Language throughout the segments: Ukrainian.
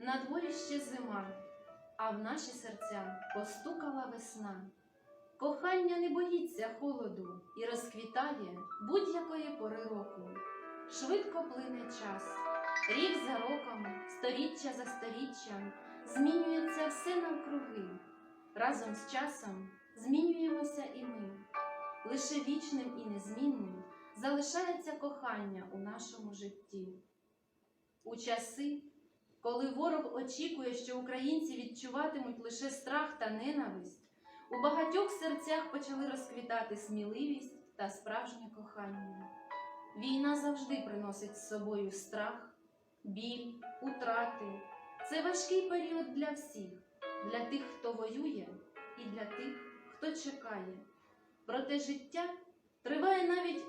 На дворі ще зима, а в наші серця постукала весна. Кохання не боїться холоду і розквітає будь-якої пори року. Швидко плине час, рік за роком, сторіччя за сторіччям, змінюється все навкруги. Разом з часом змінюємося і ми. Лише вічним і незмінним залишається кохання у нашому житті. У часи, коли ворог очікує, що українці відчуватимуть лише страх та ненависть, у багатьох серцях почали розквітати сміливість та справжнє кохання. Війна завжди приносить з собою страх, біль, утрати. Це важкий період для всіх, для тих, хто воює, і для тих, хто чекає. Проте життя триває навіть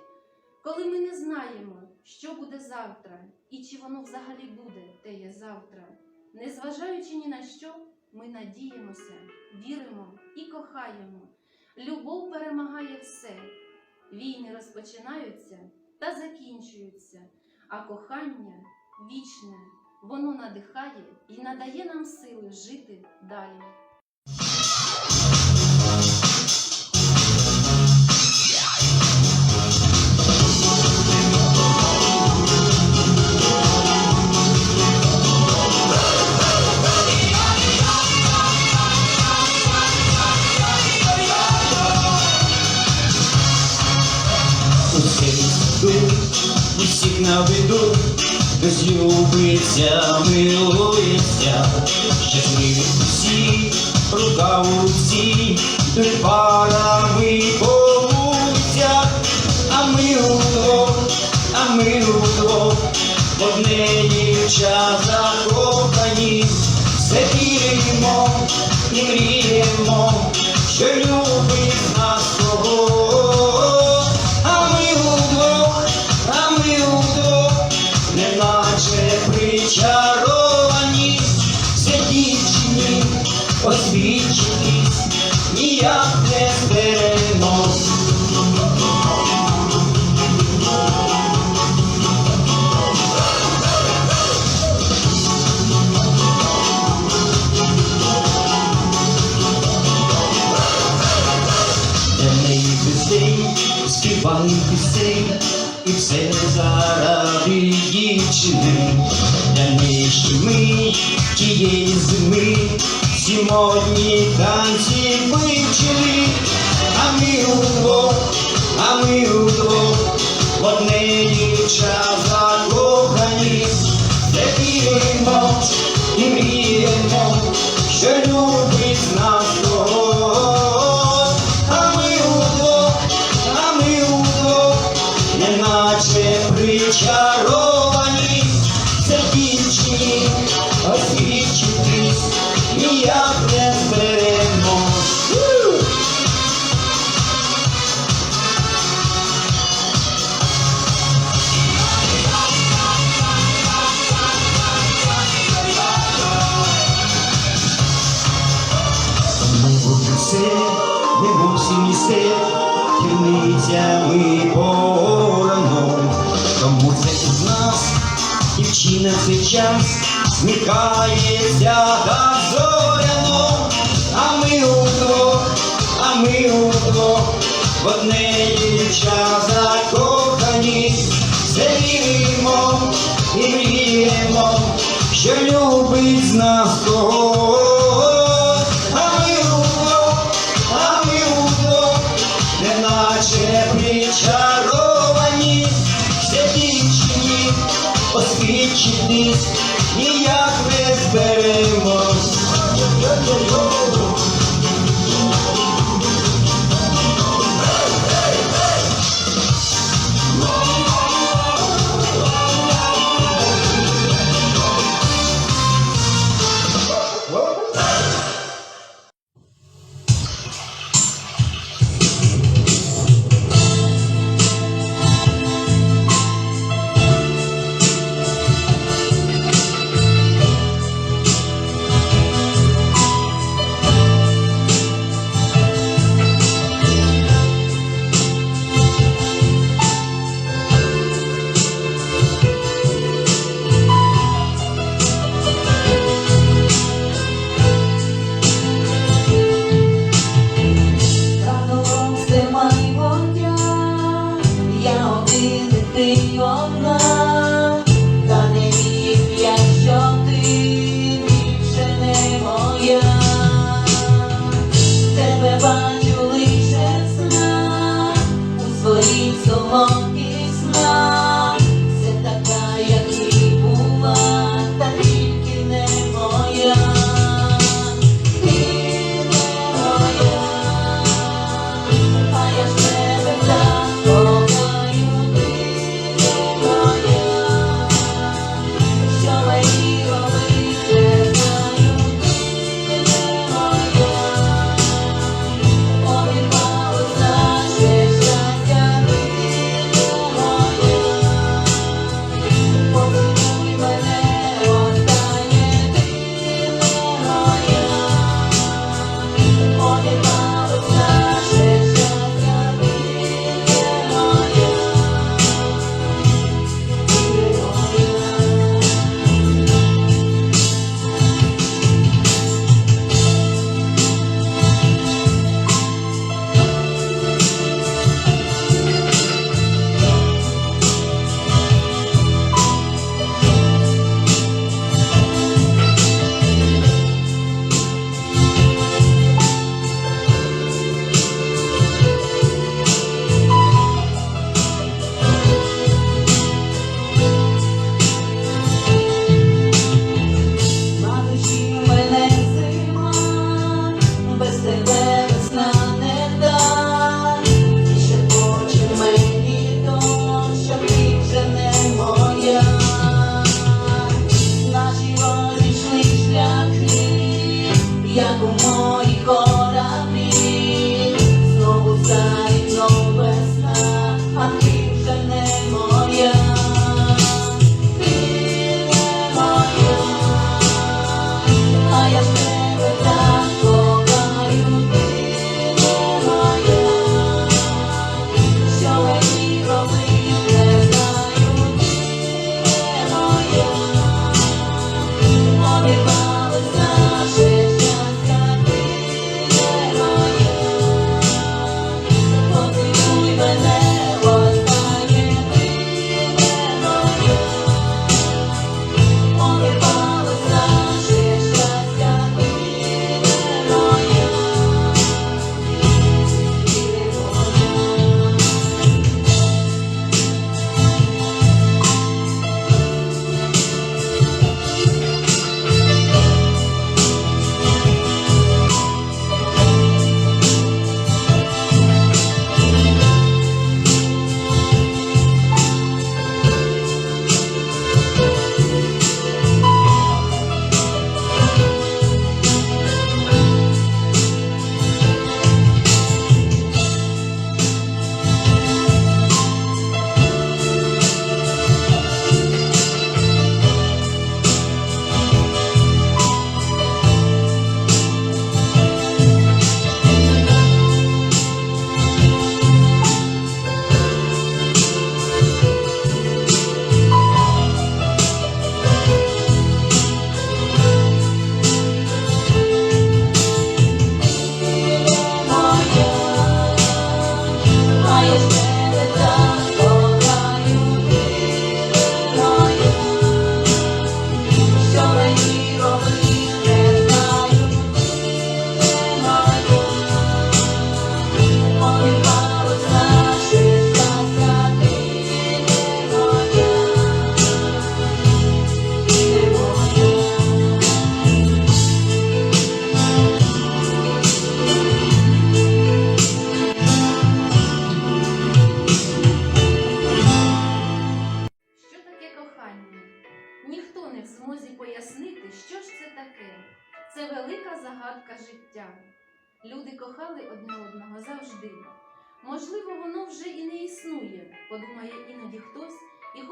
коли ми не знаємо, що буде завтра і чи воно взагалі буде теє завтра. Незважаючи ні на що, ми надіємося, віримо і кохаємо. Любов перемагає все. Війни розпочинаються та закінчуються, а кохання вічне, воно надихає і надає нам сили жити далі. На виду, хтось любиться, милується, щасливі всі, рука в руці, до парами по вулицях, а ми удвох, а ми удвох, одне дівча закохані, все віримо і мріємо, що любить дівчини. Для ми тієї зими, всі танці вивчили, а ми удвох, а ми удвох, в одне дівча закохані, де віримо і мріємо, що любить нас Бог. А ми удвох, неначе причаровані, дівчина цей час, сміхається та зоряно, а ми удвох, а ми удвох, в одне дівча закохані, все і мріємо, що любить з нас когось. Peace.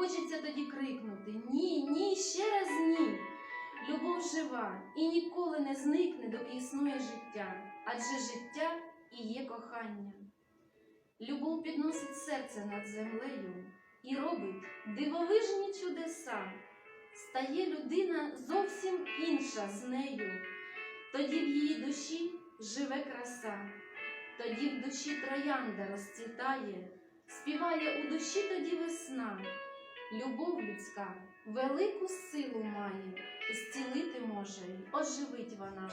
хочеться тоді крикнути Ні, ні, ще раз ні. Любов жива і ніколи не зникне, доки існує життя, адже життя і є кохання. Любов підносить серце над землею і робить дивовижні чудеса. Стає людина зовсім інша з нею. Тоді в її душі живе краса, тоді в душі троянда розцвітає, співає у душі тоді весна. Любов людська велику силу має, зцілити може й оживить вона.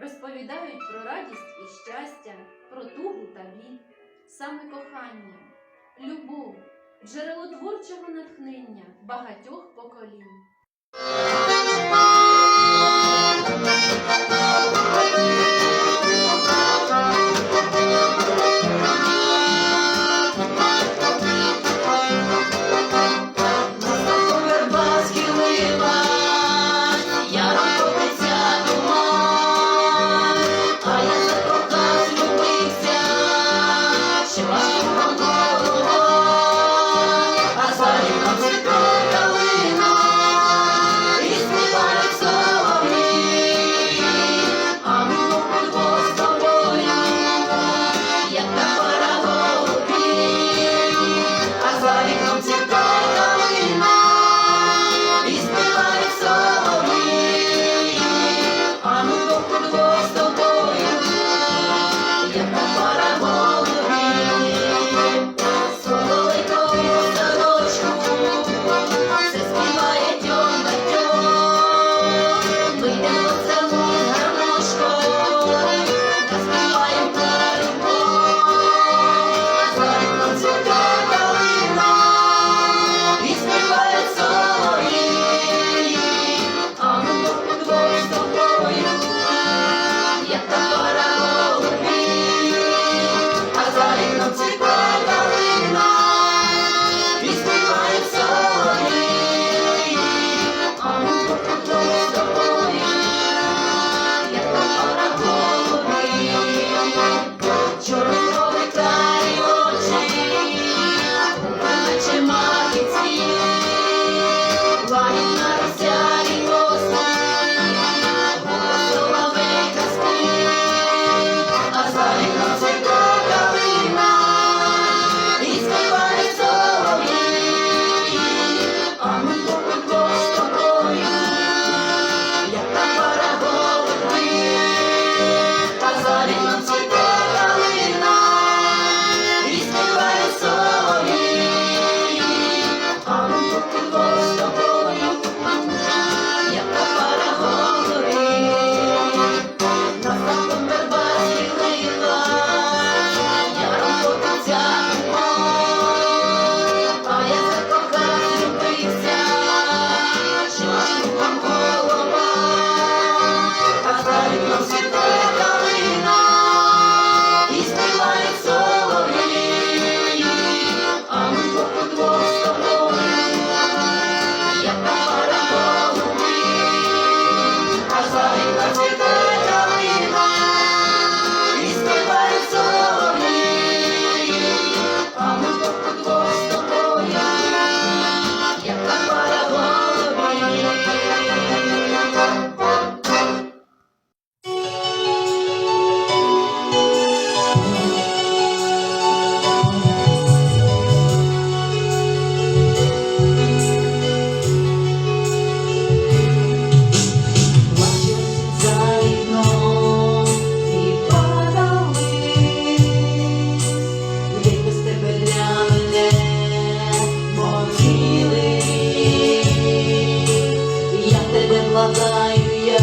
розповідають про радість і щастя, про тугу та біль, саме кохання, любов, джерело творчого натхнення багатьох поколінь. Magaia.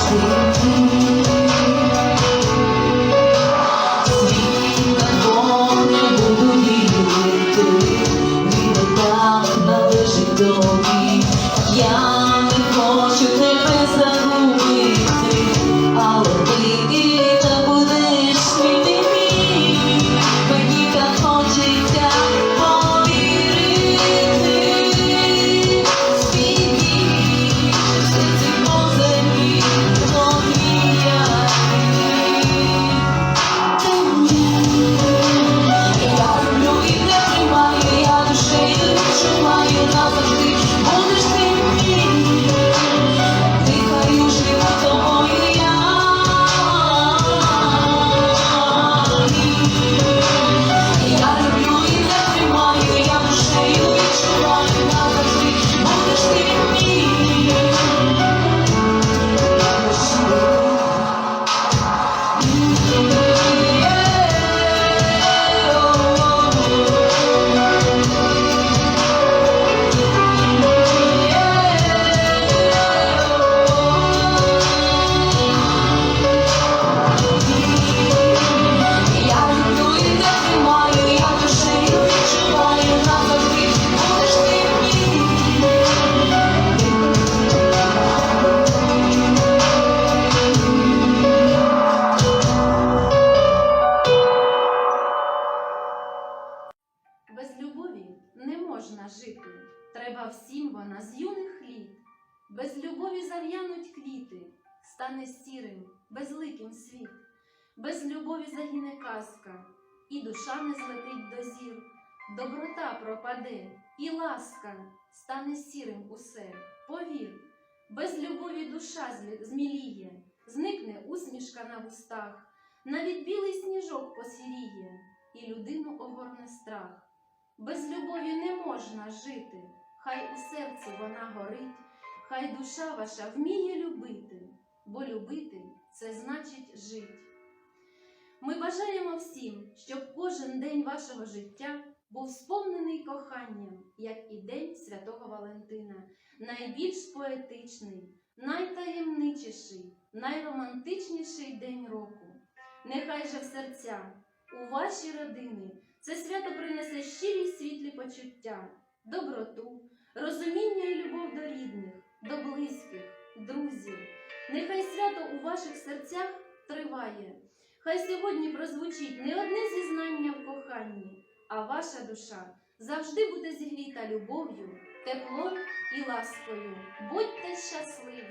Deus tem душа не злетить до зір, доброта пропаде, і ласка стане сірим усе, повір, без любові душа зміліє, зникне усмішка на вустах, навіть білий сніжок посіріє, і людину огорне страх. Без любові не можна жити, хай у серці вона горить, хай душа ваша вміє любити, бо любити це значить жить. Ми бажаємо всім, щоб кожен день вашого життя був сповнений коханням, як і День Святого Валентина, найбільш поетичний, найтаємничіший, найромантичніший день року. Нехай же в серця, у ваші родини це свято принесе щирі світлі почуття, доброту, розуміння і любов до рідних, до близьких, друзів. Нехай свято у ваших серцях триває. Хай сьогодні прозвучить не одне зізнання в коханні, а ваша душа завжди буде зігріта любов'ю, теплом і ласкою. Будьте щасливі!